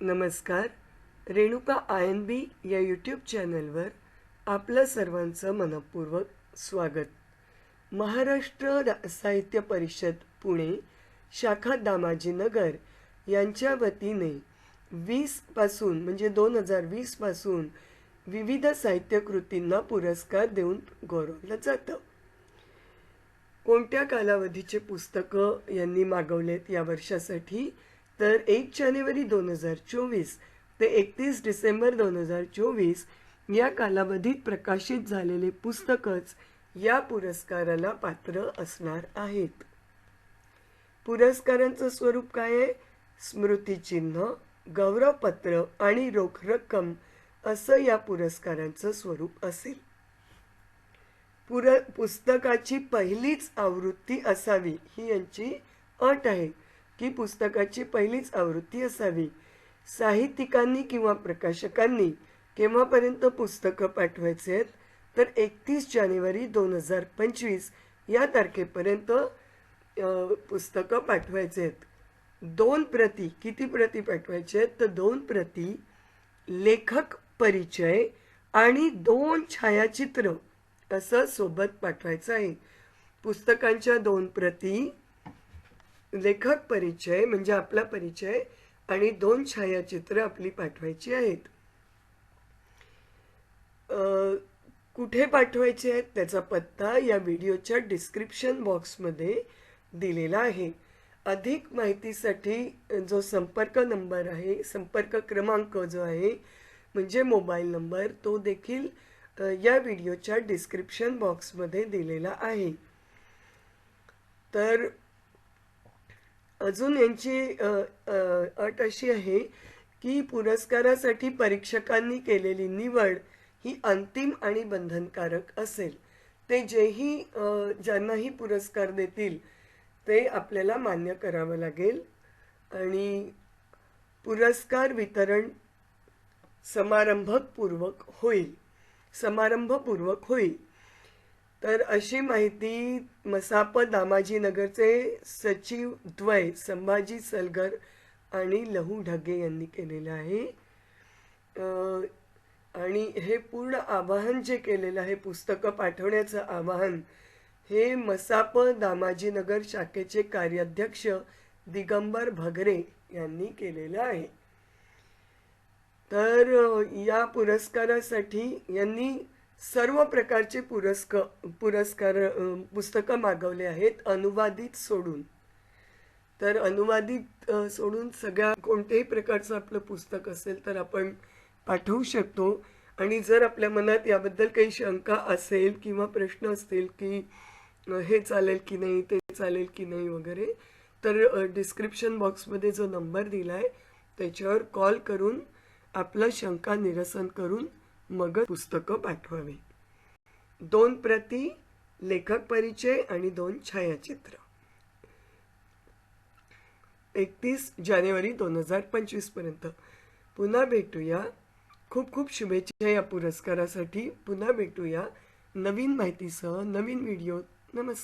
नमस्कार. Renuka I N बी या YouTube चॅनलवर आपलं सर्वांचं मनपूर्वक स्वागत. महाराष्ट्र साहित्य परिषद पुणे शाखा दामाजीनगर यांच्या वतीने वीसपासून म्हणजे दोन हजार वीसपासून विविध साहित्यकृतींना पुरस्कार देऊन गौरवलं जातं. कोणत्या कालावधीचे पुस्तकं यांनी मागवलेत या वर्षासाठी? तर एक जानेवारी दोन हजार चोवीस ते एकतीस डिसेंबर दोन हजार चोवीस या कालावधीत प्रकाशित झालेले पुस्तकच या पुरस्काराला पात्र असणार आहेत. पुरस्कारांचं स्वरूप काय आहे? स्मृतिचिन्ह गौरवपत्र आणि रोख रक्कम असं या पुरस्कारांचं स्वरूप असेल. पुर पुस्तकाची पहिलीच आवृत्ती असावी ही यांची अट आहे. की पुस्तकाची पहिलीच आवृत्ती असावी. साहित्यिकांनी किंवा प्रकाशकांनी केव्हापर्यंत पुस्तकं पाठवायचे आहेत? तर एकतीस जानेवारी दोन हजार पंचवीस या तारखेपर्यंत पुस्तकं पाठवायचे आहेत. दोन प्रती किती प्रती पाठवायचे आहेत? तर दोन प्रती लेखक परिचय आणि दोन छायाचित्र असं सोबत पाठवायचं आहे. पुस्तकांच्या दोन प्रती लेखक परिचय म्हणजे आपला परिचय आणि दोन छायाचित्र आपली पाठवायची आहेत. कुठे पाठवायचे आहेत त्याचा पत्ता या व्हिडिओच्या डिस्क्रिप्शन बॉक्समध्ये दिलेला आहे. अधिक माहितीसाठी जो संपर्क नंबर आहे संपर्क क्रमांक जो आहे म्हणजे मोबाईल नंबर तो देखील या व्हिडिओच्या डिस्क्रिप्शन बॉक्समध्ये दिलेला आहे. तर अजून यांची अट अशी आहे की पुरस्कारासाठी परीक्षकांनी केलेली निवड ही अंतिम आणि बंधनकारक असेल. ते जेही ज्यांनाही पुरस्कार देतील ते आपल्याला मान्य करावं लागेल. आणि पुरस्कार वितरण समारंभपूर्वक होईल. समारंभपूर्वक होईल. तर अशी माहिती मसाप दामाजीनगरचे सचिव द्वय संभाजी सलगर आणि लहू ढगे यांनी केलेलं आहे. आणि हे पूर्ण आवाहन जे केलेलं आहे पुस्तकं पाठवण्याचं आवाहन हे मसाप दामाजीनगर शाखेचे कार्याध्यक्ष दिगंबर भगरे यांनी केलेलं आहे. तर या पुरस्कारासाठी यांनी सर्व प्रकारचे पुरस्क पुरस्कार पुस्तकं मागवले आहेत अनुवादित सोडून. तर अनुवादित सोडून सगळ्या कोणत्याही प्रकारचं आपलं पुस्तक असेल तर आपण पाठवू शकतो. आणि जर आपल्या मनात याबद्दल काही शंका असेल किंवा प्रश्न असतील की हे चालेल की नाही ते चालेल की नाही वगैरे तर डिस्क्रिप्शन बॉक्समध्ये जो नंबर दिला आहे त्याच्यावर कॉल करून आपलं शंका निरसन करून मग पुस्तकं पाठवावी. दोन प्रती लेखक परिचय आणि दोन छायाचित्र. एकतीस जानेवारी दोन हजार पंचवीसपर्यंत. पुन्हा भेटूया. खूप खूप शुभेच्छा या पुरस्कारासाठी. पुन्हा भेटूया. नवीन माहितीसह नवीन व्हिडिओ. नमस्कार.